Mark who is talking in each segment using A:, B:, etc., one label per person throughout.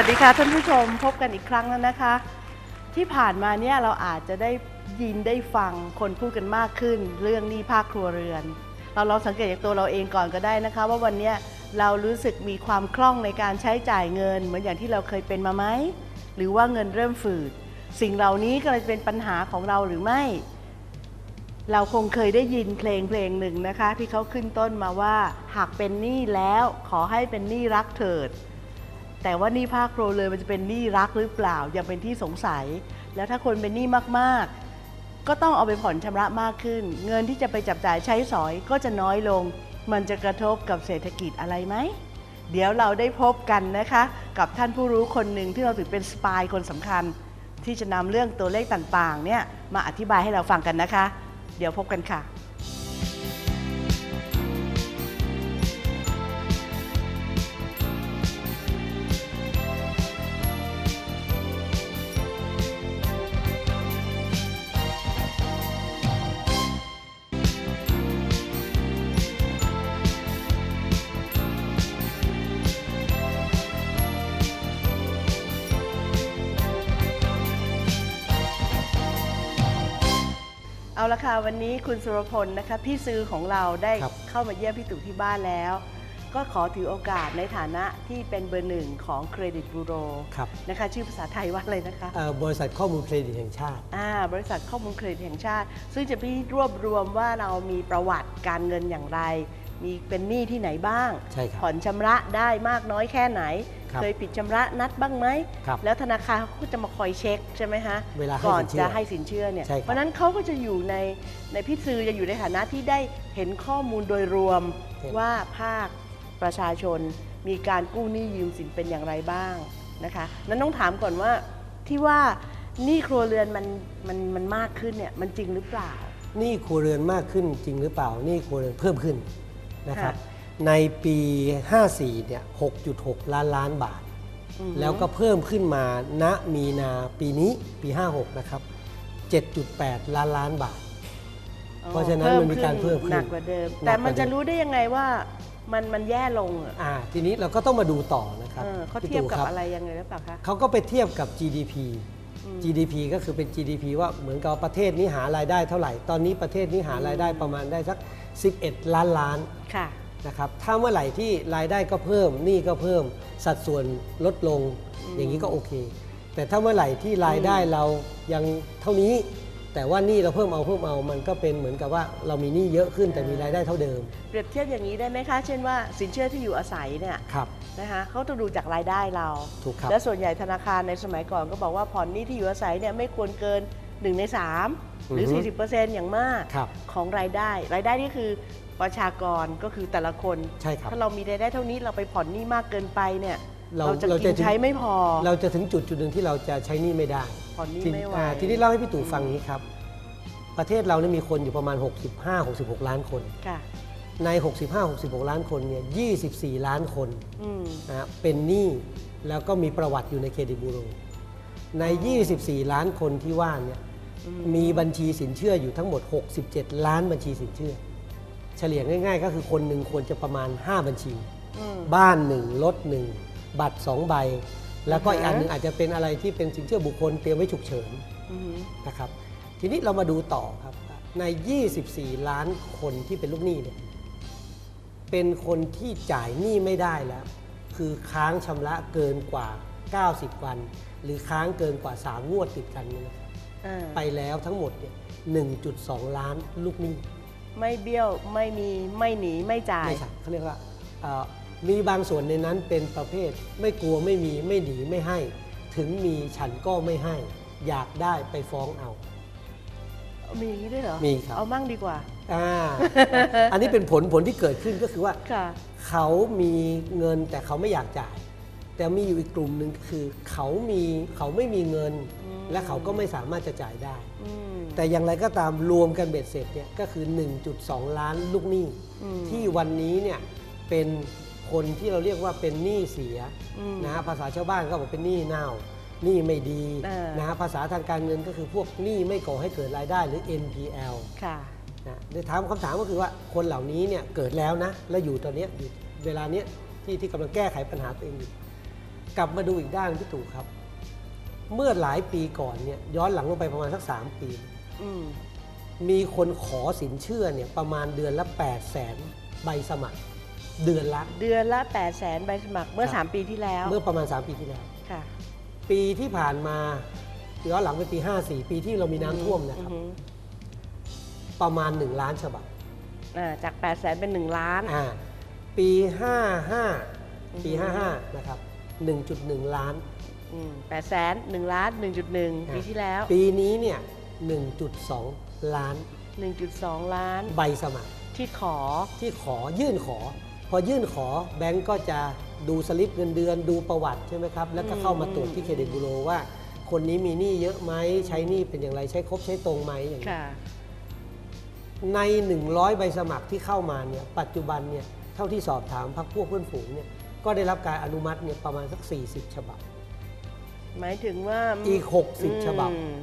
A: วัสดีค่ะท่านผู้ชมพบกันอีกครั้งแล้วนะคะ ที่ผ่านมาเนี่ยเราอาจจะได้ยินได้ฟังคนพูดกันมากขึ้น เรื่องหนี้ภาคครัวเรือน เราลองสังเกตจากตัวเราเองก่อนก็ได้นะคะ ว่าวันนี้เรารู้สึกมีความคล่องในการใช้จ่ายเงิน เหมือนอย่างที่เราเคยเป็นมาไหมหรือว่าเงินเริ่มฝืด สิ่งเหล่านี้ก็เลยเป็นปัญหาของเราหรือไม่ เราคงเคยได้ยินเพลงเพลงหนึ่งนะคะ ที่เขาขึ้นต้นมาว่าหากเป็นหนี้แล้วขอให้เป็นหนี้รักเถิด แต่ว่าหนี้ภาคครัวเลยมันจะเป็นหนี้รักหรือเปล่ายังเป็นที่สงสัย แล้วถ้าคนเป็นหนี้มากๆ ก็ต้องเอาไปผ่อนชำระมากขึ้น เงินที่จะไปจับจ่ายใช้สอยก็จะน้อยลง มันจะกระทบกับเศรษฐกิจอะไรไหมเดี๋ยวเราได้พบกันนะคะ กับท่านผู้รู้คนหนึ่งที่เราถือเป็นสปายคนสำคัญ ที่จะนำเรื่องตัวเลขต่างๆเนี่ยมาอธิบายให้เราฟังกันนะคะ เดี๋ยวพบกันค่ะ ละค่ะวันนี้คุณสุรพลนะคะ พี่ซื้อของเราได้
B: ครับ
A: เข้ามาเยี่ยมพี่ตู่ที่บ้านแล้ว ก็ขอถือโอกาสในฐานะที่เป็นเบอร์หนึ่งของเครดิตบูโร
B: ครับ
A: นะคะ ชื่อภาษาไทยว่าอะไรนะคะ
B: เอ่อบริษัทข้อมูลเครดิตแห่งชาติ
A: อ่าบริษัทข้อมูลเครดิตแห่งชาติ ซึ่งจะพี่รวบรวมว่าเรามีประวัติการเงินอย่างไร มีเป็นหนี้ที่ไหนบ้าง
B: ใช่ครับ
A: ผ่อนชำระได้มากน้อยแค่ไหน
B: ครับ
A: เคยผิดชำระนัดบ้างไหม
B: ครับ
A: แล้วธนาคารเขาก็จะมาคอยเช็คใช่ไหมฮะ
B: เวลาให้
A: ก่อน
B: สินเชื่อ
A: จะให้สินเชื่อเนี่ย
B: ใช่ครับ
A: เพราะฉะนั้นเขาก็จะอยู่ในในพี่ซื้อจะอยู่ในฐานะที่ได้เห็นข้อมูลโดยรวม
B: เห็น
A: ว่าภาคประชาชนมีการกู้หนี้ยืมสินเป็นอย่างไรบ้างนะคะ นั้นต้องถามก่อนว่าที่ว่าหนี้ครัวเรือนมันมันมันมากขึ้นเนี่ยมันจริงหรือเปล่า
B: หนี้ครัวเรือนมากขึ้นจริงหรือเปล่าหนี้ครัวเรือนเพิ่มขึ้นนะครับ
A: ค่ะ
B: ในปี 54 เนี่ย 6.6 ล้านล้านบาท
A: อือฮึ
B: แล้วก็เพิ่มขึ้นมาณมีนาปีนี้ปี 56 นะครับ 7.8 ล้านล้านบาท เพราะฉะนั้นมันมีการเพิ่มขึ้น
A: หนักกว่าเดิม
B: หนั
A: แต่
B: กกว่า
A: มันจะ
B: เดิม
A: รู้ได้ยังไงว่ามันมันแย่ลงอะ
B: อ่าทีนี้เราก็ต้องมาดูต่อนะครับ
A: เออเขา
B: พี่
A: เทียบ
B: ตู่
A: กับ
B: ค
A: อะไรยังไงหรือเปล่าคะ
B: เขาก็ไปเทียบกับ GDP
A: อืม
B: GDP ก็คือเป็น GDP ว่าเหมือนกับประเทศนี้หารายได้เท่าไหร่ ตอนนี้ประเทศนี้หารายได้ประมาณได้สัก 11 ล้านล้าน
A: ค่ะ
B: นะครับถ้าเมื่อไหร่ที่รายได้ก็เพิ่มหนี้ก็เพิ่มสัดส่วนลดลง
A: อืม
B: อย่างนี้ก็โอเค แต่ถ้าเมื่อไหร่ที่รายได้
A: อืม
B: เรายังเท่านี้ แต่ว่าหนี้เราเพิ่มเอาเพิ่มเอามันก็เป็นเหมือนกับว่าเรามีหนี้เยอะขึ้นแต่มีรายได้เท่าเดิม
A: เปรียบเทียบอย่างนี้ได้ไหมคะ เช่นว่าสินเชื่อที่อยู่อาศัยเนี่ย
B: ครับ
A: นะคะเขาต้องดูจากรายได้เรา
B: ถูกครับ
A: และส่วนใหญ่ธนาคารในสมัยก่อนก็บอกว่าผ่อนหนี้ที่อยู่อาศัยเนี่ยไม่ควรเกิน1ใน3หรือ
B: อฮึ
A: 40%อย่างมาก
B: ครับ
A: ของรายได้ รายได้นี่คือ ประชากรก็คือแต่ละคน
B: ใช่ครับ
A: ถ้าเรามีรายได้เท่านี้เราไปผ่อนหนี้มากเกินไปเนี่ย
B: เรา
A: เราจะ
B: เรา
A: กิ
B: จะ
A: น
B: ถึง
A: ใช้ไม่พอ
B: เราจะถึงจุดจุดหนึ่งที่เราจะใช้หนี้ไม่ได้
A: ผ่อนหนี้
B: ที
A: ไม่ไหว
B: อ่าทีนี้เล่าให้พี่ตู่ฟังนี้ครับ ประเทศเราเนี่ยมีคนอยู่ประมาณ 65-66 ล้านคน
A: ค่ะ
B: ใน 65-66 ล้านคนเนี่ย 24 ล้านคน
A: อืม
B: นะฮะเป็นหนี้แล้วก็มีประวัติอยู่ในเครดิตบูโร ใน 24 ล้านคนที่ว่าเนี่ย มีบัญชีสินเชื่ออยู่ทั้งหมด 67 ล้านบัญชีสินเชื่อ เฉลี่ยง่าย ๆ ก็คือคนหนึ่งควรจะประมาณ 5 บัญชี
A: อืม
B: บ้านหนึ่งรถหนึ่งบัตร 2 ใบ แล้วก็
A: อ่าฮะ
B: อีกอันหนึงอาจจะเป็นอะไรที่เป็นสินเชื่อบุคคลเตรียมไว้ฉุกเฉิน
A: อืม
B: นะครับ ทีนี้เรามาดูต่อครับใน 24 ล้านคนที่เป็นลูกหนี้เนี่ยเป็นคนที่จ่ายหนี้ไม่ได้แล้ว คือค้างชำระเกินกว่า 90 วัน หรือค้างเกินกว่า 3 งวดติดกันเนี่ยนะครับ
A: อ่า
B: ไปแล้วทั้งหมดเนี่ย1.2 ล้านลูกหนี้
A: ไม่เบี้ยวไม่มีไม่หนีไม่จ่าย
B: ไม่ใช่เขาเรียกว่าเอ่อมีบางส่วนในนั้นเป็นประเภท ไม่กลัวไม่มีไม่หนีไม่ให้ ถึงมีฉันก็ไม่ให้ อยากได้ไปฟ้องเอา
A: มีอย่างนี้ด้วยเหรอ
B: มีครับ
A: เอามั่งดีกว่า
B: อ่า อันนี้เป็นผลผลที่เกิดขึ้นก็คือว่า
A: ค่ะ
B: เขามีเงินแต่เขาไม่อยากจ่าย แต่มีอยู่อีกกลุ่มหนึ่งคือเขามีเขาไม่มีเงิน
A: อืม
B: และเขาก็ไม่สามารถจะจ่ายได้
A: อืม
B: แต่อย่างไรก็ตามรวมกันเบ็ดเสร็จเนี่ยก็คือ 1.2 ล้านลูกหนี้
A: อืม
B: ที่วันนี้เนี่ยเป็นคนที่เราเรียกว่าเป็นหนี้เสีย
A: อืม
B: นะฮะภาษาชาวบ้านก็บอกเป็นหนี้เน่าหนี้ไม่ดี
A: เออ
B: นะฮะภาษาทางการเงินก็คือพวกหนี้ไม่ก่อให้เกิดรายได้หรือ NPL
A: ค่ะ
B: นะในถามคำถามก็คือว่าคนเหล่านี้เนี่ยเกิดแล้วนะ และอยู่ตอนเนี้ยอยู่เวลาเนี้ยที่ที่กำลังแก้ไขปัญหาตัวเองอยู่ กลับมาดูอีกด้านพี่ตู่ครับ เมื่อหลายปีก่อนเนี่ยย้อนหลังลงไปประมาณสักสามปี
A: อืม
B: มีคนขอสินเชื่อเนี่ยประมาณเดือนละ8 0 0แสนใบสมัคร เดือนละ
A: เดือนละ8 0 0แสนใบสมัคร เมื่อ
B: ครับ
A: 3ปีที่แล้ว
B: เมื่อประมาณ 3 ปีที่แล้ว
A: ค่ะ
B: ปีที่ผ่านมาย้อนหลังไปปี 54 ปีที่เรามีน้ำท่วมนะครับ
A: อือฮึ
B: ประมาณ 1 ล้านฉบับ
A: อ่าจาก8 0 0แสนเป็น 1 ล้าน
B: อ่าปี 55 ปี 55 นะครับ 1.1 ล้าน
A: แปดแสนหนึ่งล้านหนึ่งจุดหนึ่งปีที่แล้ว
B: ปีนี้เนี่ย1.2 ล้าน
A: 1.2 ล้าน
B: ใบสมัคร
A: ที่ขอ
B: ที่ขอยื่นขอ พอยื่นขอแบงก์ก็จะดูสลิปเงินเดือนดูประวัติใช่ไหมครับ แล้วก็เข้ามาตรวจที่เครดิตบูโรว่า คนนี้มีหนี้เยอะไหมใช้หนี้เป็นอย่างไรใช้ครบใช้ตรงไหมอย่างนี้
A: ค่ะ
B: ใน 100 ใบสมัครที่เข้ามาเนี่ยปัจจุบันเนี่ยเท่าที่สอบถามพักพวกเพื่อนฝูงเนี่ย ก็ได้รับการอนุมัติเนี่ยประมาณสัก 40 ฉบับ
A: หมายถึงว่า
B: อีก 60 ฉบับ
A: อืม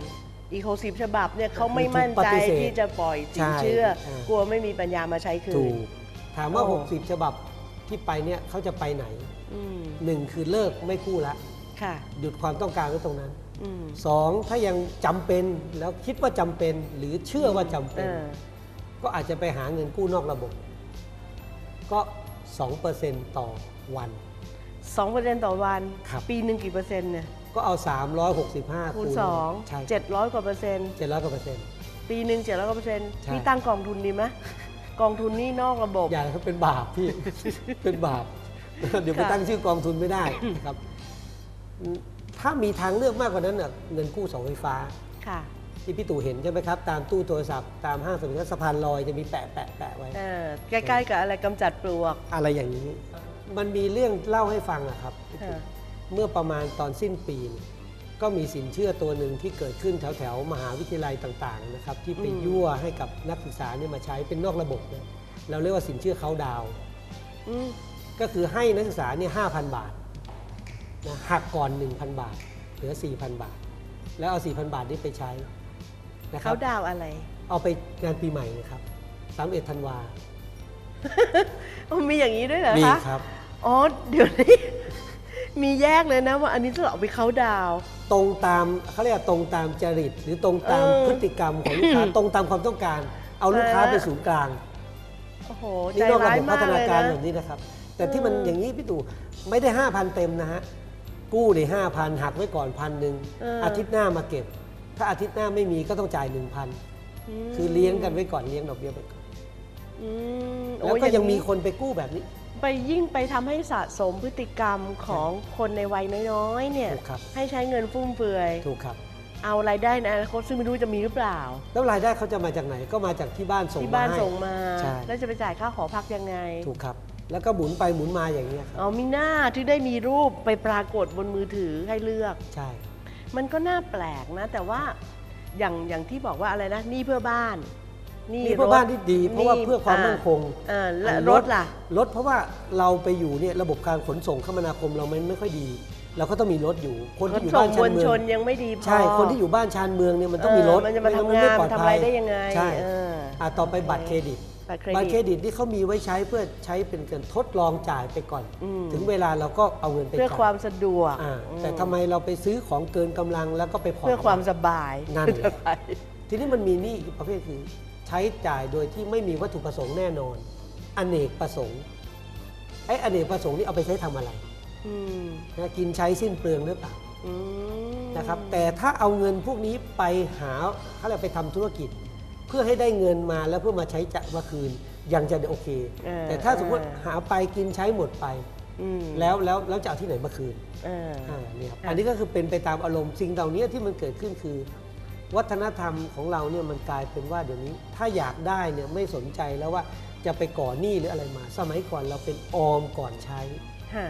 A: อีก60ฉบับเนี่ยเขาไม่มั่น
B: ถูกป
A: ใจ
B: ฏิเสธ
A: ที่จะปล่อยสิ
B: ใช่
A: นเชื่อ
B: อ่าก
A: กลัวไม่มีปัญญามาใช้คื
B: ถู
A: น
B: กถามว่า
A: โอ้
B: 60 ฉบับที่ไปเนี่ยเขาจะไปไหน
A: อืม
B: หนึ่งคือเลิกไม่กู้ละ
A: ค่ะ
B: หยุดความต้องการไว้ตรงนั้น
A: อืม
B: สองถ้ายังจำเป็นแล้วคิดว่าจำเป็น หรือเชื่อว่าจำเป็
A: เอน อ
B: ก็อาจจะไปหาเงินกู้นอกระบบ ก็ 2%ต่อ วัน
A: สองเปอร์เซ็นต์ต่อวัน
B: ครับ
A: ปีหนึ่งกี่เปอร์เซ็นต์เนี่ย
B: ก็เอา 365
A: คูณ
B: คูณ
A: สอง
B: ใช่
A: เจ็ดร้อยกว่าเปอร์เซ็นต์
B: 700กว่าเปอร์เซ็นต์
A: ปีหนึ่งเจ็ดร้อยกว่าเปอร์เซ็นต์
B: ใช่
A: พี่ตั้งกองทุนดีไหมกองทุนนี่นอกระบบ
B: อย่าเลยครับเป็นบาปพี่ เป็นบาป เดี๋ยวไป
A: ค่ะ
B: ตั้งชื่อกองทุนไม่ได้นะครับอืมถ้ามีทางเลือกมากกว่านั้นน่ะเงินกู้เสาไฟฟ้า
A: ค่ะ
B: ที่พี่ตู่เห็นใช่ไหมครับ ตามตู้โทรศัพท์ตามห้างสรรพสินค้าสะพานลอยจะมีแปะแปะแปะไว้
A: เออใกล้ๆกับอะไรกำจัดปลวก
B: อะไรอย่างนี้ มันมีเรื่องเล่าให้ฟังอะครับ
A: ค่ะ
B: เมื่อประมาณตอนสิ้นปีเนี่ยก็มีสินเชื่อตัวหนึ่งที่เกิดขึ้นแถวแถวๆมหาวิทยาลัยต่างๆนะครับที่ไป
A: อืม
B: ยั่วให้กับนักศึกษาเนี่ยมาใช้เป็นนอกระบบเนี่ยเราเรียกว่าสินเชื่อเขาดาวน์
A: อืม
B: ก็คือให้นักศึกษาเนี่ยห้าพันบาทนะหักก่อน 1,000 บาท เหลือ 4,000 บาท แล้วเอา 4,000 บาทนี้ไปใช้นะครั
A: เขา
B: บ
A: ดาวอะไร
B: เอาไปงานปีใหม่นะครับ31ธันวา
A: อ๋อ มีอย่างนี้ด้วยเหรอ
B: มี
A: คะ
B: ครับ
A: อ๋อ เดี๋ยวนี้ มีแยกเลยนะว่าอันนี้จะเอาไปเขาดาวน์
B: ตรงตามเขาเรียกว่าตรงตามจริต หรือตรงตาม
A: เออ
B: พฤติกรรมของลูกค้าตรงตามความต้องการ เอาลูกค้า
A: เออ
B: เป็นศูนย์กลาง
A: โอ้โห
B: นี่
A: ใจ
B: นอกระ
A: ร้าย
B: บบพั
A: มาก
B: ฒนา
A: เลย
B: การ
A: นะ
B: แบบนี้นะครับ แต่ที่มัน
A: เออ
B: อ
A: อย่าง
B: นี้พี่ตู่ไม่ได้ 5,000 เต็มนะฮะกู้ใน5,000หักไว้ก่อนพันหนึ่ง
A: เอออ
B: อาทิตย์หน้ามาเก็บ ถ้าอาทิตย์หน้าไม่มีก็ต้องจ่าย1,000
A: ม
B: คือเลี้ยงกันไว้ก่อนเลี้ยงดอกเบี้ยไปก่อน
A: อืมโอ้
B: แล้วก็
A: อา
B: ยังมี
A: นี้
B: คนไปกู้แบบนี้
A: ไปยิ่งไปทำให้สะสมพฤติกรรมของคนในวัยน้อยๆเนี่ย
B: ถูกครับ
A: ให้ใช้เงินฟุ่มเฟือย
B: ถูกครับ
A: เอารายได้ในอนาคตซึ่งไม่รู้จะมีหรือเปล่า
B: แล้วรายได้เขาจะมาจากไหนก็มาจากที่บ้านส่ง
A: ที่
B: มา
A: บ้าน
B: ให้
A: ส่งมา
B: ใช่
A: แล้วจะไปจ่ายค่าหอพักยังไง
B: ถูกครับ แล้วก็หมุนไปหมุนมาอย่างนี้ยครับ
A: เอามีหน้าที่ได้มีรูปไปปรากฏบนมือถือให้เลือก
B: ใช่
A: มันก็น่าแปลกนะ แต่ว่าอย่างอย่างที่บอกว่าอะไรนะหนี่เพื่อบ้านห
B: นี่เพื่อบ้านที่ดี เพราะว่าเพื่อความมั่นคง
A: อ่าและ
B: อ่าร
A: ร
B: ถ
A: ถล่ะ
B: รถเพราะว่าเราไปอยู่เนี่ยระบบการขนส่งคมนาคมเรามันไม่ค่อยดี เราก็ต้องมีรถอยู่คน
A: ข
B: ที่
A: น
B: อยู่
A: ส่
B: บ้างน
A: ม
B: ชา
A: วนล
B: เมื
A: ช
B: อง
A: นยังไม่ดีพอ
B: ใช่คนที่อยู่บ้านชานเมืองเนี่ยมันต้องมีรถ
A: เมันจะมาทำ
B: ไงา
A: น
B: ปลอ
A: มา
B: ด
A: ทำ
B: ภั
A: อะไร
B: ย
A: ได้ยังไง
B: ใช่
A: เออ
B: อ่าต่อไปบัตรเครดิต
A: บัตรเคร
B: บัตรเคร
A: ดิต
B: ดิตที่เขามีไว้ใช้เพื่อใช้เป็นการทดลองจ่ายไปก่อน
A: อืม
B: ถึงเวลาเราก็เอาเงินไป
A: เพื่อ
B: จ่าย
A: ความสะดวก
B: อ่า
A: อืม
B: แต่ทำไมเราไปซื้อของเกินกำลังแล้วก็ไปผ่อน
A: เพื่อความสบาย
B: นั่นแหละ
A: ไป
B: ทีนี้มันมีหนี้อีกประเภทคือ ใช้จ่ายโดยที่ไม่มีวัตถุประสงค์แน่นอน อเนกประสงค์ ไอ้อเนกประสงค์นี่เอาไปใช้ทำอะไร
A: อืม
B: นะกินใช้สิ้นเปลืองหรือเปล่า
A: อืม
B: นะครับ แต่ถ้าเอาเงินพวกนี้ไปหาเขาเรียกไปทำธุรกิจ เพื่อให้ได้เงินมาแล้วเพื่อมาใช้จ่ายมาคืนยังจะโอเค
A: เออ
B: แต่ถ้าสมมติ
A: เออ
B: หาไปกินใช้หมดไป
A: อืม
B: แล้วแล้วแล้วจะเอาที่ไหนมาคืน
A: เออ
B: อ่าเนี่ยครับ
A: ค่ะ
B: อันนี้ก็คือเป็นไปตามอารมณ์สิ่งเหล่านี้ที่มันเกิดขึ้นคือ วัฒนธรรมของเราเนี่ยมันกลายเป็นว่าเดี๋ยวนี้ถ้าอยากได้เนี่ยไม่สนใจแล้วว่าจะไปก่อหนี้หรืออะไรมา สมัยก่อนเราเป็นออมก่อนใช้
A: ฮะ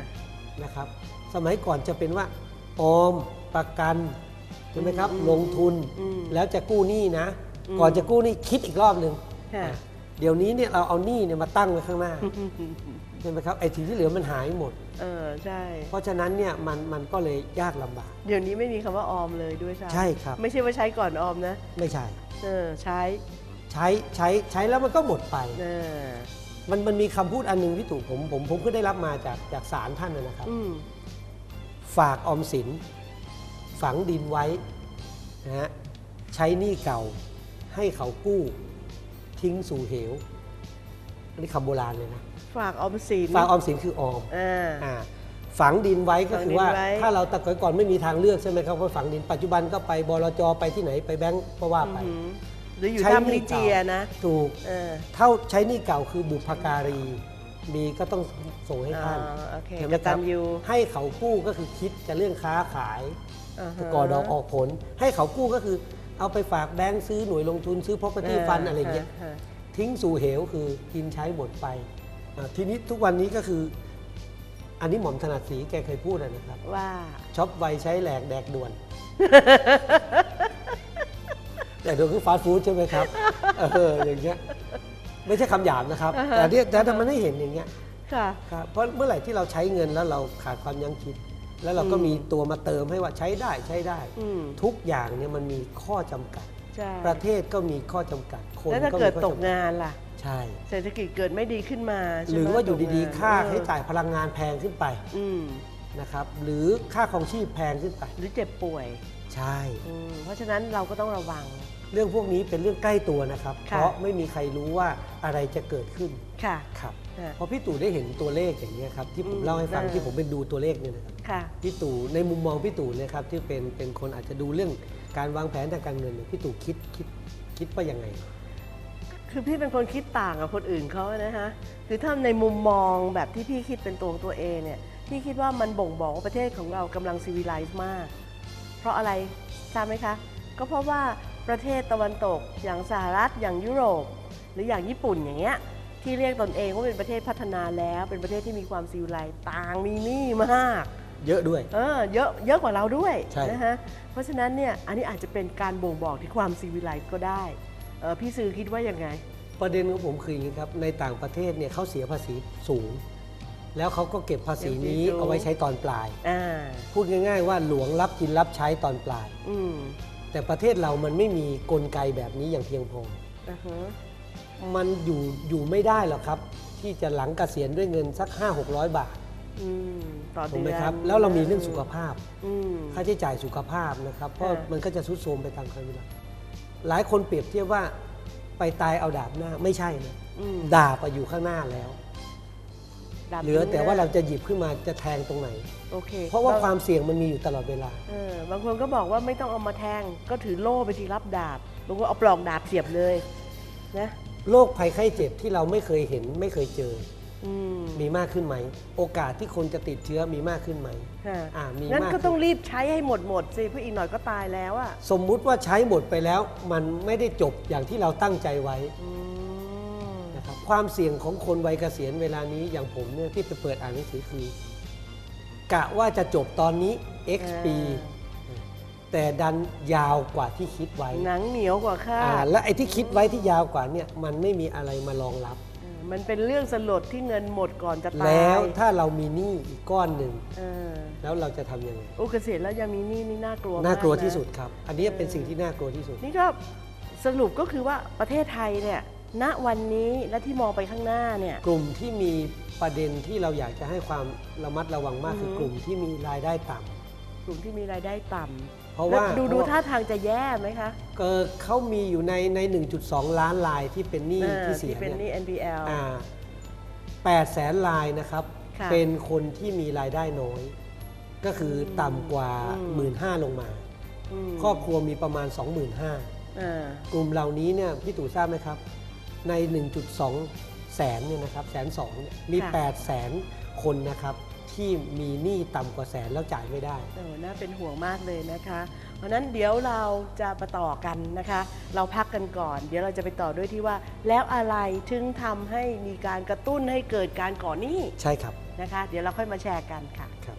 B: นะครับ สมัยก่อนจะเป็นว่าออมประกันใช่ไหมครับ
A: อืม
B: ลงทุน
A: อืม
B: แล้วจะกู้หนี้นะ
A: อืม
B: ก่อนจะกู้หนี้คิดอีกรอบหนึ่ง
A: ค่ะ
B: อะเดี๋ยวนี้เนี่ยเราเอาหนี้เนี่ยมาตั้งไว้ข้างหน้า ใช่ไหมครับไอ้ทีที่เหลือมันหายหมด
A: เออใช่
B: เพราะฉะนั้นเนี่ยมันมันก็เลยยากลำบาก
A: เดี๋ยวนี้ไม่มีคำว่าออมเลยด้วยซ้ำ
B: ใช่ครับ
A: ไม่ใช่ว่าใช้ก่อนออมนะ
B: ไม่ใช่
A: เออใช้
B: ใช้ใช้ใช้แล้วมันก็หมดไป
A: เออ
B: มันมันมีคำพูดอันหนึงที่ถูกผมผมผมก็ได้รับมาจากจากศาลท่านนะนะครับ
A: อืม
B: ฝากออมสิน ฝังดินไว้นะฮะใช้หนี้เก่าให้เขากู้ ทิ้งสู่เหวอันนี้คำโบราณเลยนะ
A: ฝากออมสิน
B: ฝากออมสินคือออม
A: อ่า
B: อ่าฝังดินไว้ก็คือว่า
A: ฝังดินไว้
B: ถ้าเราแตะก่อนไม่มีทางเลือกใช่ไหมครับก็ฝังดินปัจจุบันก็ไปบลจไปที่ไหนไปแบงก์ก็ว่าไป
A: อือหือหรืออยู่
B: ใช้
A: ถ้ำ
B: หนี้
A: ลิเจียนะ
B: ถูก
A: เออ
B: เท่าใช้หนี้เก่าคือบุพการีมีก็ต้องส่งให้ท่าน
A: อ่าโอเค
B: เห็นไหม
A: ก
B: ครั
A: ตั
B: บ
A: ญญู
B: ให้เขากู้ก็คือคิดจะเรื่องค้าขายา
A: ฮะ
B: ก่อดอกออกผล ให้เขากู้ก็คือเอาไปฝากแบงก์ซื้อหน่วยลงทุนซื้อ property fund อะไรอย่างเงี้ย
A: ฮะ
B: ทิ้งสู่เหวคือกินใช้หมดไปอ่า ทีนี้ทุกวันนี้ก็คือ อันนี้หม่อมถนัดสีแกเคยพูดอะนะครับ
A: ว่า
B: ช็อปไวใช้แหลกแดกด่วนแต่ด่วนคือฟาสต์ฟู้ดใช่ไหมครับเอออย่างเงี้ยไม่ใช่คำหยาบนะครับ
A: อ่าฮะ
B: แต่เนี่ยแต่มันไม่เห็นอย่างเงี้ย
A: ค่ะ
B: ครับเพราะเมื่อไหร่ที่เราใช้เงินแล้วเราขาดความยั้งคิด แล้วเราก็
A: อืม
B: มีตัวมาเติมให้ว่าใช้ได้ใช้ได้
A: อืม
B: ทุกอย่างเนี่ยมันมีข้อจำกัด
A: ใช่
B: ประเทศก็มีข้อจำกัด คน
A: แล้วถ้า
B: ก็
A: เกิ
B: มี
A: ด
B: ข้อ
A: ตก
B: จำกัด
A: งานล่ะ
B: ใช่
A: เศรษฐกิจเกิดไม่ดีขึ้นมาใช่
B: ห
A: ไม
B: รือว่าอยู่
A: ตกง
B: ดี
A: น
B: ๆค่า
A: เออ
B: ใช้จ่ายพลังงานแพงขึ้นไป
A: อืม
B: นะครับหรือค่าครองชีพแพงขึ้นไป
A: หรือเจ็บป่วย
B: ใช่
A: อืมเพราะฉะนั้นเราก็ต้องระวัง
B: เรื่องพวกนี้เป็นเรื่องใกล้ตัวนะครับ
A: ค่ะ
B: เพราะไม่มีใครรู้ว่าอะไรจะเกิดขึ้น
A: ค่ะ
B: ครับ
A: ค่ะ
B: พอพี่ตู่ได้เห็นตัวเลขอย่างนี้ยครับที่ผม
A: อืม
B: เล่าให้ฟัง
A: อ่า
B: ที่ผมเป็นดูตัวเลขเนี่ยนะครับ
A: ค่ะ
B: พี่ตู่ในมุมมองพี่ตู่เนี่ยครับที่เป็นเป็นคนอาจจะดูเรื่องการวางแผนทางการเงินเนี่ยพี่ตู่คิดคิดคิดว่ายังไง
A: คือพี่เป็นคนคิดต่างกับคนอื่นเขานะฮะคือถ้าในมุมมองแบบที่พี่คิดเป็นตัวของตัวเองเนี่ยพี่คิดว่ามันบ่งบอกว่าประเทศของเรากำลังซีวิไลซ์มาก เพราะอะไรทราบไหมคะ ก็เพราะว่าประเทศตะวันตกอย่างสหรัฐอย่างยุโรป หรืออย่างญี่ปุ่นอย่างเงี้ยที่เรียกตนเองว่าเป็นประเทศพัฒนาแล้วเป็นประเทศที่มีความซีวิไลซ์ต่างมีหนี้มาก
B: เยอะด้วย
A: เออเยอะเยอะกว่าเราด้วย
B: ใช่
A: นะฮะเพราะฉะนั้นเนี่ยอันนี้อาจจะเป็นการบ่งบอกที่ความซีวิไลซ์ก็ได้ เออพี่ซื้อคิดว่ายังไง
B: ประเด็นของผมคืออย่างนี้ครับ ในต่างประเทศเนี่ยเขาเสียภาษีสูง แล้วเขาก็เก็บภาษีนี้
A: เก็บภาษีสูง
B: เอาไว้ใช้ตอนปลาย
A: อ่า
B: พูดง่าย ๆ ว่าหลวงรับกินรับใช้ตอนปลาย
A: อืม
B: แต่ประเทศเรามันไม่มีกลไกแบบนี้อย่างเพียงพอ
A: อ่าฮะ
B: มันอยู่อยู่ไม่ได้หรอกครับ ที่จะหลังเกษียณด้วยเงินสัก 5 6 0 0 บาท
A: อืมต่อ
B: ถู
A: เดื
B: ก
A: อน
B: ไหมครับ แล้วเรามีเรื่องสุขภาพ
A: อืม
B: ค่าใช้จ่ายสุขภาพนะครับ เพราะ
A: ค่ะ
B: มันก็จะทรุดโทรมไปตามกาลเวลา หลายคนเปรียบเทียบว่าไปตายเอาดาบหน้าไม่ใช่นะ
A: อืม
B: ดาบอะอยู่ข้างหน้าแล้ว
A: ดับ
B: เหลือแต่ว่าเราจะหยิบขึ้นมาจะแทงตรงไหน
A: โอเค
B: เพราะว่า
A: บง
B: ความเสี่ยงมันมีอยู่ตลอดเวลา
A: เออบางคนก็บอกว่าไม่ต้องเอามาแทง ก็ถือโล่ไปทีรับดาบบางคนเอาปลอกดาบเสียบเลยนะ
B: โรคภัยไข้เจ็บที่เราไม่เคยเห็นไม่เคยเจอ
A: อื ม
B: มีมากขึ้นไหม โอกาสที่คนจะติดเชื้อมีมากขึ้นไหม
A: ค่ะ
B: อ่ามี
A: งั้น
B: มาก
A: ก็
B: ขึ้น
A: ต้องรีบใช้ให้หมดหมดสิเพราะอีกหน่อยก็ตายแล้วอะ
B: สมมุติว่าใช้หมดไปแล้ว มันไม่ได้จบอย่างที่เราตั้งใจไว้
A: อืม
B: นะครับความเสี่ยงของคนวัยเกษียณเวลานี้อย่างผมเนี่ยที่ไปเปิดอ่านหนังสือคือกะว่าจะจบตอนนี้ x ปีแต่ดันยาวกว่าที่คิดไว้
A: หนังเหนียวกว่าข้า
B: อ่า
A: ด
B: และไอ้ที่คิดไว้ที่ยาวกว่าเนี่ยมันไม่มีอะไรมารองรับ
A: เออ มันเป็นเรื่องสลดที่เงินหมดก่อนจะตาย
B: แล้วถ้าเรามีหนี้อีกก้อนหนึ่ง
A: เออ
B: แล้วเราจะทำยังไง
A: โอ้เกษียณแล้วยังมีหนี้นี่น่ากลัว
B: น่ากลัว
A: มะ
B: ที่สุดครับ อันนี้เป็นสิ่งที่น่ากลัวที่สุด
A: นี่ก็สรุปก็คือว่าประเทศไทยเนี่ยณวันนี้และที่มองไปข้างหน้าเนี่ย
B: กลุ่มที่มีประเด็นที่เราอยากจะให้ความระมัดระวังมาก
A: อือฮึ
B: คือกลุ่มที่มีรายได้ต่ำ
A: กลุ่มที่มีรายได้ต่ำ
B: เพราะว่า
A: แล้ดูดู
B: เพราะ
A: ท่าทางจะแย่ไหมคะ
B: เกิดเขามีอยู่ในใน 1.2 ล้านลายที่เป็นหนี้
A: อ่า
B: ที่เสีย
A: ที่เป็นห
B: เนี่
A: นี้
B: ย
A: NPL
B: อ่า8แสนลายนะครับ
A: ค่ะ
B: เป็นคนที่มีรายได้น้อย ก็คือต่ำกว่า
A: อืม
B: 1 5ื่นลงมา
A: ม
B: ครอบครัวมีประมาณ 25,000
A: อ่าก
B: ลุ่มเหล่านี้เนี่ยพี่ตู่ทราบไหมครับ ใน 1.2 แสนเนี่ยนะครับแสนสองเนี่ยมี8แสนคนนะครับ ที่มีหนี้ต่ำกว่าแสนแล้วจ่ายไม่ได้
A: เออน่าเป็นห่วงมากเลยนะคะ เพราะฉะนั้นเดี๋ยวเราจะมาต่อกันนะคะ เราพักกันก่อน เดี๋ยวเราจะไปต่อด้วยที่ว่า แล้วอะไรถึงทำให้มีการกระตุ้นให้เกิดการก่อหนี้
B: ใช่ครับ
A: นะคะ เดี๋ยวเราค่อยมาแชร์กันค่ะ
B: ครับ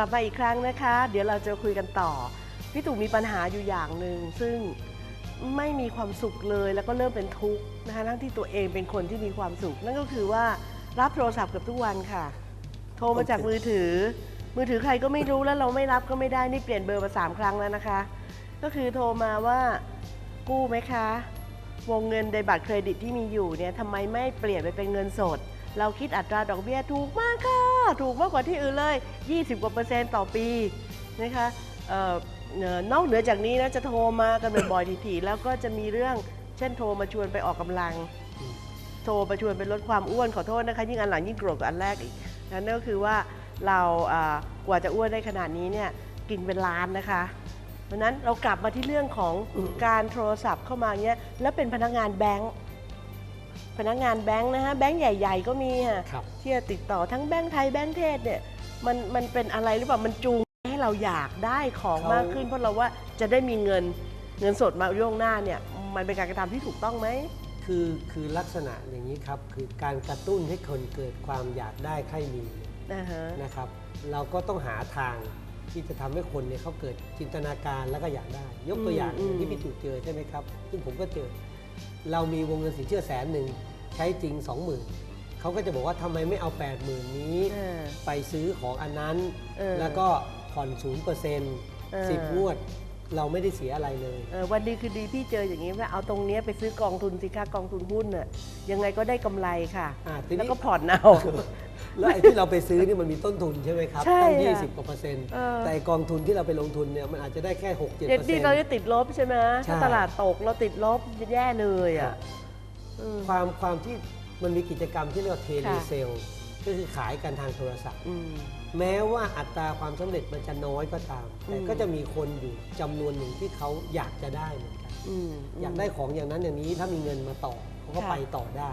A: ลับมาอีกครั้งนะคะ เดี๋ยวเราจะคุยกันต่อ พี่ตู่มีปัญหาอยู่อย่างหนึ่งซึ่งไม่มีความสุขเลยแล้วก็เริ่มเป็นทุกข์นะคะทั้งที่ตัวเองเป็นคนที่มีความสุข นั่นก็คือว่ารับโทรศัพท์เกับทุกวันค่ะ โทรมาจากมือถือ มือถือใครก็ไม่รู้แล้วเราไม่รับก็ไม่ได้นี่เปลี่ยนเบอร์มาสามครั้งแล้วนะคะ ก็คือโทรมาว่ากู้ไหมคะ วงเงินในบัตรเครดิตที่มีอยู่เนี่ยทำไมไม่เปลี่ยนไปเป็นเงินสด เราคิดอัตราดอกเบี้ยถูกมากค่ะ ถูกมากกว่าที่อื่นเลย 20 กว่าเปอร์เซ็นต์ต่อปีนะคะออนอกเหนือจากนี้นะจะโทรมากันบ่อยๆทีๆแล้วก็จะมีเรื่องเช่นโทรมาชวนไปออกกำลัง โทรมาชวนไปลดความอ้วนขอโทษนะคะยิ่งอันหลังยิ่งโกรธกว่าอันแรกอีกนั่นก็คือว่าเรากว่าจะอ้วนได้ขนาดนี้เนี่ยกินเป็นล้านนะคะเพราะฉะนั้นเรากลับมาที่เรื่องของการโทรศัพท์เข้ามาเนี้ยแล้วเป็นพนักงานแบงค์ พนักงานแบงค์นะฮะแบงค์ใหญ่ ๆ ก็มีค่ะ
B: ครับ
A: ที่จะติดต่อทั้งแบงค์ไทยแบงค์เทศเนี่ยมันมันเป็นอะไรหรือเปล่ามันจูงให้เราอยากได้ของ
B: เขา
A: มากขึ้น เพราะเราว่าจะได้มีเงินเงินสดมาล่วงหน้าเนี่ยมันเป็นการกระทำที่ถูกต้องไหม
B: คือคือลักษณะอย่างนี้ครับ คือการกระตุ้นให้คนเกิดความอยากได้ใคร่มีเนี่ย
A: นะฮะ
B: นะครับ เราก็ต้องหาทางที่จะทำให้คนเนี่ยเขาเกิดจินตนาการแล้วก็อยากได้ ยกตัวอย่าง
A: อืม
B: ที่พี่จุเจอใช่ไหมครับ ซึ่งผมก็เจอ เรามีวงเงินสินเชื่อแสนหนึ่งใช้จริง 20,000เขาก็จะบอกว่าทำไมไม่เอา 80,000 นี้
A: เออ
B: ไปซื้อของอันนั้น
A: เออ
B: แล้วก็ผ่อนศูนย์เปอร์เซ็นต์
A: เออ
B: สิบงวด เราไม่ได้เสียอะไรเลย
A: เออวันดีคือดีพี่เจออย่างนี้ว่าเอาตรงเนี้ยไปซื้อกองทุนสิคะกองทุนหุ้นน่ะยังไงก็ได้กำไรค่ะ
B: อ่าทีนี้
A: แล้วก็ผ่อนเอา
B: แล้วไอ้ที่เราไปซื้อนี่มันมีต้นทุนใช่ไหมครับ
A: ใช่
B: ตั้ง
A: ค่ะ
B: 20กว่าเปอร์เซ็นต์
A: เออ
B: แต่ไอ้กองทุนที่เราไปลงทุนเนี่ยมันอาจจะได้แค่6 7เปอ
A: เดี๋ยว
B: ร์
A: นี้
B: เซ็นต์
A: เราจะติดลบใช่ไหม
B: ใช่
A: ถ้าตลาดตกเราติดลบแย่เลยอะ อืม
B: ความความที่มันมีกิจกรรมที่เรียกว่าเทเล
A: ค่ะ
B: เซลก็คือขายกันทางโทรศัพท์
A: อืม
B: แม้ว่าอัตราความสำเร็จมันจะน้อยก็ตาม แต่
A: อืม
B: ก็จะมีคนอยู่จำนวนหนึ่งที่เขาอยากจะได้เหมือนกัน
A: อืม
B: อยากได้ของอย่างนั้นอย่างนี้ถ้ามีเงินมาต่อเขาก็
A: ค่ะ
B: ไปต่อได้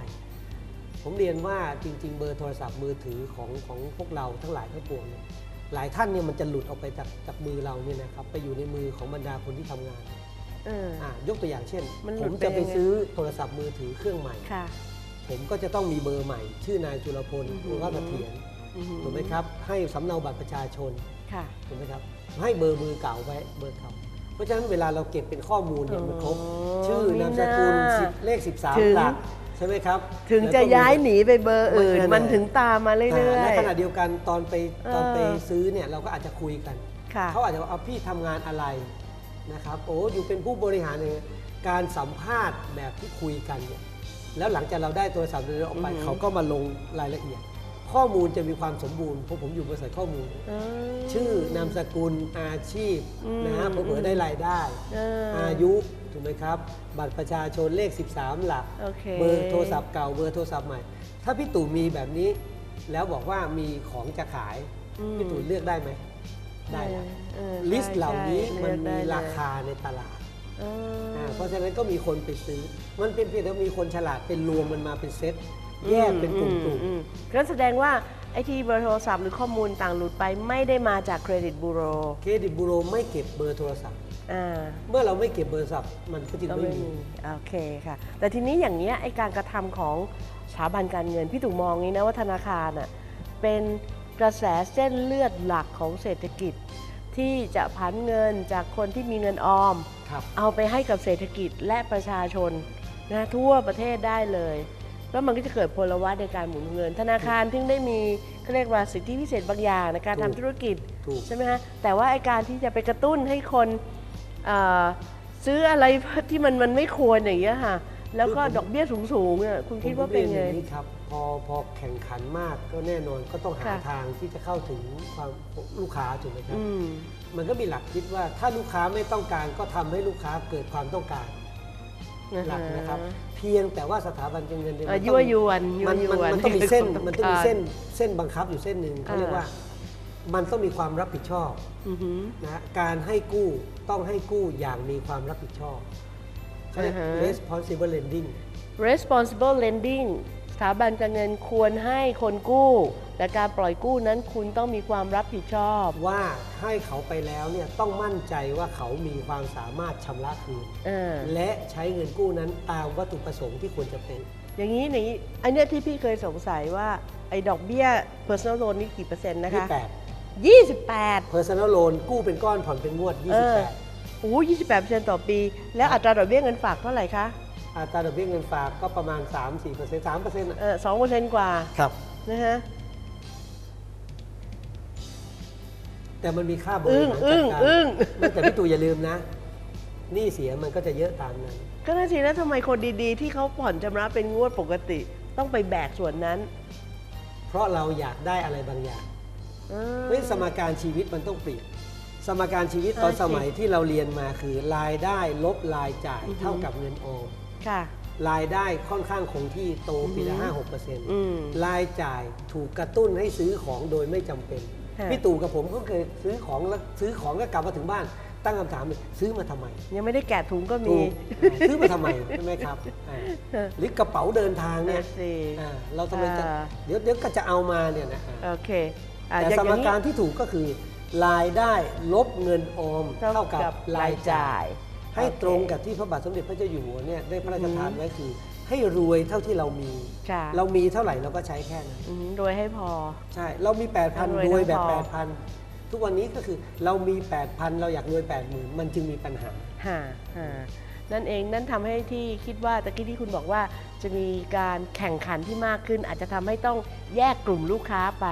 B: ผมเรียนว่าจริง ๆ เบอร์โทรศัพท์มือถือของของพวกเราทั้งหลายทั้งปวงเนี่ยหลายท่านเนี่ยมันจะหลุดออกไปจากจากมือเราเนี่ยนะครับไปอยู่ในมือของบรรดาคนที่ทำงาน
A: เออ
B: อะยกตัวอย่างเช่น
A: มันห
B: ผ
A: ลุด
B: ม
A: ไป
B: จะไป
A: ยังไง
B: ซื้อโทรศัพท์มือถือเครื่องใหม่
A: ค่ะ
B: ผมก็จะต้องมีเบอร์ใหม่ ชื่อนายจุลพล
A: อือหื
B: ห
A: อ
B: รือว่าเสถียร
A: อือหือ
B: ถูกไหมครับ ให้สำเนาบัตรประชาชน
A: ค่ะ
B: ถูกไหมครับ ให้เบอร์มือเก่าไว้เบอร์เก่าเพราะฉะนั้นเวลาเราเก็บเป็นข้อมูลเนี่ยมันครบ
A: อ๋อ
B: ชื่อนามสกุล
A: มีหน้า
B: สิบเลข
A: ถึง
B: 13 หลักใช่ไหมครับ
A: ถึง
B: แล้ว
A: จะ
B: ก็มี
A: ย้ายหนีไปเบอร์อื่น
B: ไม่ใช่
A: มันถึงตามมาเรื่
B: อ่า
A: อย
B: และขณะเดียวกันตอนไปตอนไป
A: เออ
B: ซื้อเนี่ยเราก็อาจจะคุยกัน
A: ๆ ค่ะ
B: เขาอาจจะว่าเอาพี่ทำงานอะไร นะครับโอ้อยู่เป็นผู้บริหารเนี่ยการสัมภาษณ์แบบที่คุยกันเนี่ยแล้วหลังจากเราได้โทรศัพท์เราออกไป
A: อือหือ
B: เขาก็มาลงรายละเอียด ข้อมูลจะมีความสมบูรณ์เพราะผมอยู่บริษัทข้อมูล
A: เออ
B: ชื่อนามสกุลอาชีพ
A: อืม
B: นะฮะเผื่อๆได้รายได้
A: เอออ
B: อายุถูกไหมครับ บัตรประชาชนเลข 13 หลัก
A: โอเค
B: เบอร์โทรศัพท์เก่าเบอร์โทรศัพท์ใหม่ ถ้าพี่ตู่มีแบบนี้ แล้วบอกว่ามีของจะขาย
A: อืม
B: พี่ตู่เลือกได้ไหม ได้ละ
A: เออ
B: ลิสต์เหล่านี้
A: ใช่
B: มัน
A: เลื
B: มี
A: อกได้เลย
B: ราคาในตลาด
A: เอออ
B: อ่าเพราะฉะนั้นก็มีคนไปซื้อ มันเป็นเพียงแต่ว่ามีคนฉลาดเป็นรวมมันมาเป็นเซ็ตแยกเป็นกลุ่ม
A: อือืมก็แสดงว่าไอ้ที่เบอร์โทรศัพท์หรือข้อมูลต่างหลุดไปไม่ได้มาจากเครดิตบูโร
B: ๆเครดิตบูโรไม่เก็บเบอร์โทรศัพท์
A: อ่า
B: เมื่อเราไม่เก็บเบอร์โทรศัพท์มันก็จึง
A: ก็
B: ไม่
A: ไม่
B: มี
A: มีโอเคค่ะ แต่ทีนี้อย่างเนี้ยไอ้การกระทำของสถาบันการเงิน พี่ถูกมองนี้นะว่าธนาคารอะเป็น กระแสเส้นเลือดหลักของเศรษฐกิจ ที่จะพันเงินจากคนที่มีเงินออม
B: ครับ
A: เอาไปให้กับเศรษฐกิจและประชาชนนะทั่วประเทศได้เลยแล้วมันก็จะเกิดพลวัตในการหมุนเงิน ธนาคารถึงได้มีเขาเรียกว่าสิทธิพิเศษบางอย่างในการ
B: ถู
A: ทำ
B: ก
A: ธุรกิจ
B: ถูก
A: ใช่ไหมฮะแต่ว่าไอการที่จะไปกระตุ้นให้คนเอ่อซื้ออะไรที่มันมันไม่ควรอย่างเงี้ยค่ะ แล้วก็ดอกเบี้ยสูงๆเนี่ยคุณคิดว่าเป็น
B: ผม
A: ไง
B: รียอย่นี้ครับพอพอแข่งขันมากก็แน่นอนก็ต้องหา
A: ค่ะ
B: ทางที่จะเข้าถึงความลูกค้าถูกไหมครับ
A: อืม
B: มันก็มีหลักคิดว่าถ้าลูกค้าไม่ต้องการก็ทำให้ลูกค้าเกิดความต้องการหลักนะครับ เพียงแต่ว่าสถาบันการเงินเนี่ย
A: เอ่อ
B: มัน
A: ยั่
B: ต้
A: ว
B: อง
A: ยวนยั่
B: มั
A: วนย
B: มัน
A: วน
B: มันต้องมีเส้น
A: ให้ค
B: มันต้องมีา
A: ร
B: เส้นเส้นบังคับอยู่เส้นหนึ่งเขาเรียก
A: อ่า
B: ว่ามันต้องมีความรับผิดชอบ
A: อือหือ
B: นะฮะการให้กู้ต้องให้กู้อย่างมีความรับผิดชอบ ใช่
A: อ่าฮะ
B: responsible lending
A: responsible lending สถาบันการเงินควรให้คนกู้แต่การปล่อยกู้นั้นคุณต้องมีความรับผิดชอบ
B: ว่าให้เขาไปแล้วเนี่ยต้องมั่นใจว่าเขามีความสามารถชำระคืน
A: เออ
B: และใช้เงินกู้นั้นตามวัตถุประสงค์ที่ควรจะเป็น
A: อย่างนี้อย่างนี้อันเนี้ยที่พี่เคยสงสัยว่าไอ้ดอกเบี้ย personal loan นี่กี่เปอร์เซ็นต์นะ
B: ที่
A: คะ
B: แปด
A: 28
B: personal loan กู้เป็นก้อนผ่อนเป็นงวด
A: เออ โอ้ยี่สิบแปดเปอร์เซ็นต์ต่อปี แล้วอัตราดอกเบี้ยเงินฝากเท่าไหร่คะ
B: 28อัตราดอกเบี้ยเงินฝากก็ประมาณ 3-4%เปอร์เซ็นต์3เปอร์เซ็นต์
A: เออสองเปอร์เซ็นต์กว่า
B: ครับ
A: นะฮะ
B: แต่มันมีค่าบริ
A: อึ้ง
B: หาร
A: อึ้
B: จัด
A: ง
B: การ
A: อึ้ง
B: ไม่แต่พี่ตู่อย่าลืมนะหนี้เสียมันก็จะเยอะตามนั้น
A: ก็น่าสิแล้วทำไมคนดีๆ ที่เขาผ่อนชำระเป็นงวดปกติ ต้องไปแบกส่วนนั้น
B: เพราะเราอยากได้อะไรบางอย่าง
A: เออ
B: เพราะฉะนั้นสมการชีวิตมันต้องเปลี่ยน สมการชีวิตตอน
A: เออจริง
B: สมัยที่เราเรียนมาคือรายได้ลบรายจ่าย
A: อือฮึ
B: เท่ากับเงินออม
A: ค่ะ
B: รายได้ค่อนข้างคงที่โตปีละ
A: อือฮึ
B: ห้าหกเปอร์เซ็นต์
A: อืม
B: รายจ่ายถูกกระตุ้นให้ซื้อของโดยไม่จำเป็น
A: ค่ะ
B: พี่ตู่กับผมก็เคยซื้อของแล้วซื้อของแล้วกลับมาถึงบ้าน ตั้งคำถามเลยซื้อมาทำไม
A: ยังไม่ได้แกะถุงก็มี
B: ถูกอ่าซื้อมาทำไมใช่ไหมครับอ่าหรือกระเป๋าเดินทางเนี่ย
A: นั่นสิ
B: อ่าเราทำไมจะ
A: อ่า
B: เดี๋ยวเดี๋ยวก็จะเอามาเนี่ยนะอ่า
A: โอเคอะ
B: แต่
A: อย่ง
B: สม
A: นี้
B: การที่ถูกก็คือ รายได้ลบเงินออม
A: เท่า
B: เท่ากับ
A: กับ
B: รายจ่าย ให้
A: โอเค
B: ตรงกับที่พระบาทสมเด็จพระเจ้าอยู่หัวเนี่ยได้พระราชทานไว้คือให้รวยเท่าที่เรามี
A: ค่ะ
B: เรามีเท่าไหร่เราก็ใช้แค่นั้น
A: อืมโดยให้พอ
B: ใช่ เรามี 8,000
A: รวย
B: รวยแบบ
A: ทั้งพอ
B: 8,000 ทุกวันนี้ก็คือเรามี 8,000 เราอยากรวย 80,000 มันจึงมีปัญหา
A: ฮะฮะนั่นเองนั่นทำให้ที่คิดว่าตะกี้ที่คุณบอกว่า จะมีการแข่งขันที่มากขึ้น อาจจะทำให้ต้องแยกกลุ่มลูกค้าไป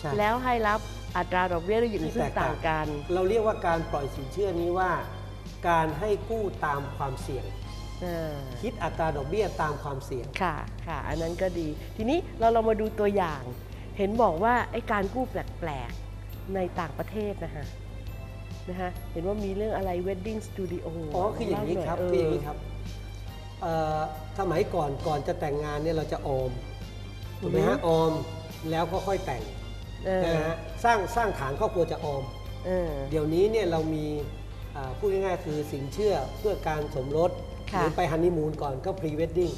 B: ใช่
A: แล้วให้รับ อัตราดอกเบี้ยหรืออย่าง
B: ที่
A: ซึ่
B: แต
A: ง
B: กต่า
A: ต่างงกัน
B: เราเรียกว่าการปล่อยสินเชื่อนี้ว่า การให้กู้ตามความเสี่ยง
A: เออ
B: คิดอัตราดอกเบี้ยตามความเสี่ยง
A: ค่ะค่ะ อันนั้นก็ดี ทีนี้เราเรามาดูตัวอย่าง เห็นบอกว่าไอ้การกู้แปลกๆในต่างประเทศนะฮะนะฮะเห็นว่ามีเรื่องอะไร wedding studio
B: อ๋อ คืออย่างนี้ครับ
A: เล่
B: คืออย่าง
A: ห
B: นี้ครับเอ่อสมัยก่อนก่อนจะแต่งงานเนี่ยเราจะออมถูกไหมฮะออมแล้วก็ค่อยแต่ง
A: เออ
B: นะฮะสร้างสร้างฐานครอบครัวจะออม
A: เออ
B: เดี๋ยวนี้เนี่ยเรามีอ่าพูดง่ายๆคือสินเชื่อเพื่อการสมรสห
A: ค่ะ
B: รือไปฮันนีมูนก่อนก็พรีเวดดิ้ง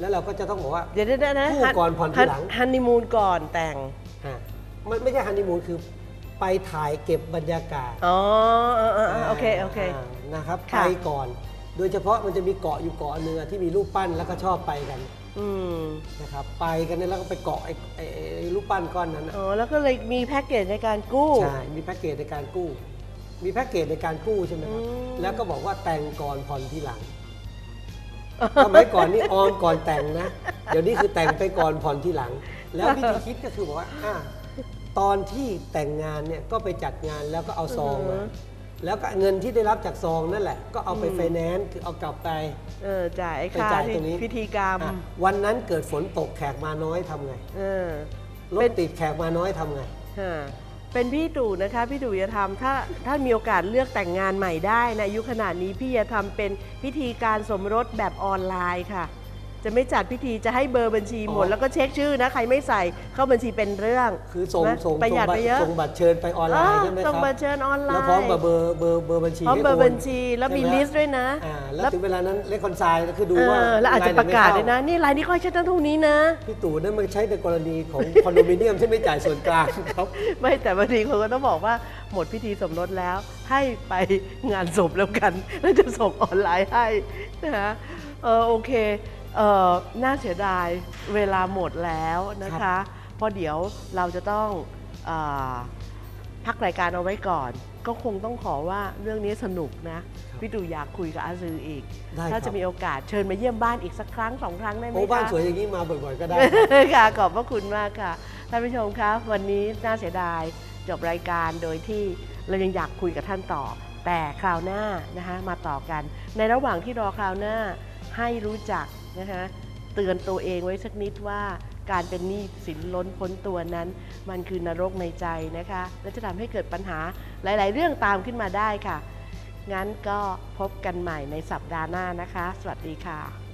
B: แล้วเราก็จะต้องบอกว่า
A: เดี๋ยวนะนะ
B: กู้ก่อนผ่อนทีหลัง
A: ฮันนีมูนก่อนแต่ง
B: อะมันไม่ใช่ฮันนีมูนคือไปถ่ายเก็บบรรยากาศ
A: อ๋อเออเออเออโอเค โอเคา
B: นะครับ
A: ค่ะ
B: ไปก่อน โดยเฉพาะมันจะมีเกาะอยู่เกาะหนึ่งอะที่มีรูปปั้นแล้วก็ชอบไปกัน
A: อืม
B: นะครับไปกันเนี่ยแล้วก็ไปเกาะไอ้ไอ้ไอ้รูปปั้นก้อนนั้นอะ
A: อ๋อแล้วก็เลยมีแพ็กเกจในการกู้
B: ใช่มีแพ็กเกจในการกู้ มีแพ็กเกจในการกู้ใช่ไหมครับ
A: อืม
B: แล้วก็บอกว่าแต่งก่อนผ่อนทีหลังสมัยก่อนนี่ออมก่อนแต่งนะเดี๋ยวนี้คือแต่งไปก่อนผ่อนทีหลัง แล้ววิธีคิดก็คือบอกว่าอะตอนที่แต่งงานเนี่ยก็ไปจัดงานแล้วก็เอาซองมา แล้วก็เงินที่ได้รับจากซองนั่นแหละ ก็เอาไป
A: อืม
B: ไฟแนนซ์คือเอากลับไป
A: เออจ่ายไอ้
B: ไป
A: ค่า
B: จ่าย
A: ที่
B: ตรงนี้
A: พิธีกรรม
B: อะวันนั้นเกิดฝนตกแขกมาน้อยทำไง
A: เออ
B: ร
A: เป็
B: ถ
A: น
B: ติดแขกมาน้อยทำไง
A: ฮะเป็นพี่ตู่นะคะ พี่ตู่จะทำถ้าถ้ามีโอกาสเลือกแต่งงานใหม่ได้ในะอายุขนาดนี้พี่จะทำเป็นพิธีการสมรสแบบออนไลน์ค่ะ จะไม่จัดพิธีจะให้เบอร์บัญชีหมด
B: อ๋อ
A: แล้วก็เช็คชื่อนะ ใครไม่ใส่เข้าบัญชีเป็นเรื่อง
B: คือส่ง
A: นะ
B: ส่ง
A: ประหยัด
B: ส่งบั
A: ไป
B: ตร
A: เยอะ
B: ส่งบัตรเชิญไปออนไลน์ใช่ไหมครับ
A: ส่งบัตรเชิญออนไลน์
B: แล้วพร้อมกับเบอร์เบอร์เบอร์บัญชี
A: พร้อม
B: ให้
A: เบอร์
B: โน
A: บัญชีแล้วมี
B: ใช่ไห
A: ลิสต์ด้วยนะ
B: อ่าแล้วถึงเวลานั้นเลขคอนไซน์ก็คือดู
A: เอ
B: ว่า
A: อแล้วอาจจะประกาศด้วย
B: ร
A: นะ นี่รายนี้ค่อยชัดตั้งเท่านี้นะ
B: พี่ตู่นั่นมันใช้ในกรณีของคอนโดมิเนียมที่ไม่จ่ายส่วนกลางครับ
A: ไม่แต่บางทีคนก็ต้องบอกว่าหมดพิธีสมรสแล้ว ให้ไปงานศพแล้วกัน แล้วจะส่งออนไลน์ให้นะฮะเออโอเค เออน่าเสียดายเวลาหมดแล้วนะคะ เพราะเดี๋ยวเราจะต้องเออพักรายการเอาไว้ก่อน ก็คงต้องขอว่าเรื่องนี้สนุกนะ พี่ตู่อยากคุยกับอาซืออีก
B: ได้
A: ถ้า
B: ค
A: จะ
B: รับ
A: มีโอกาสเชิญมาเยี่ยมบ้านอีกสักครั้งสองครั้งได้ไหม
B: โอ้
A: คะ
B: บ้านสวยอย่างนี้มาบ่อยๆก็ได้
A: ค่ะขอบพระคุณมากค่ะท่านผู้ชมคะวันนี้น่าเสียดายจบรายการโดยที่เรายังอยากคุยกับท่านต่อ แต่คราวหน้านะคะมาต่อกัน ในระหว่างที่รอคราวหน้าให้รู้จัก นะคะเตือนตัวเองไว้สักนิดว่าการเป็นหนี้สินล้นพ้นตัวนั้น มันคือนรกในใจนะคะ และจะทำให้เกิดปัญหาหลาย ๆ เรื่องตามขึ้นมาได้ค่ะ งั้นก็พบกันใหม่ในสัปดาห์หน้านะคะ สวัสดีค่ะ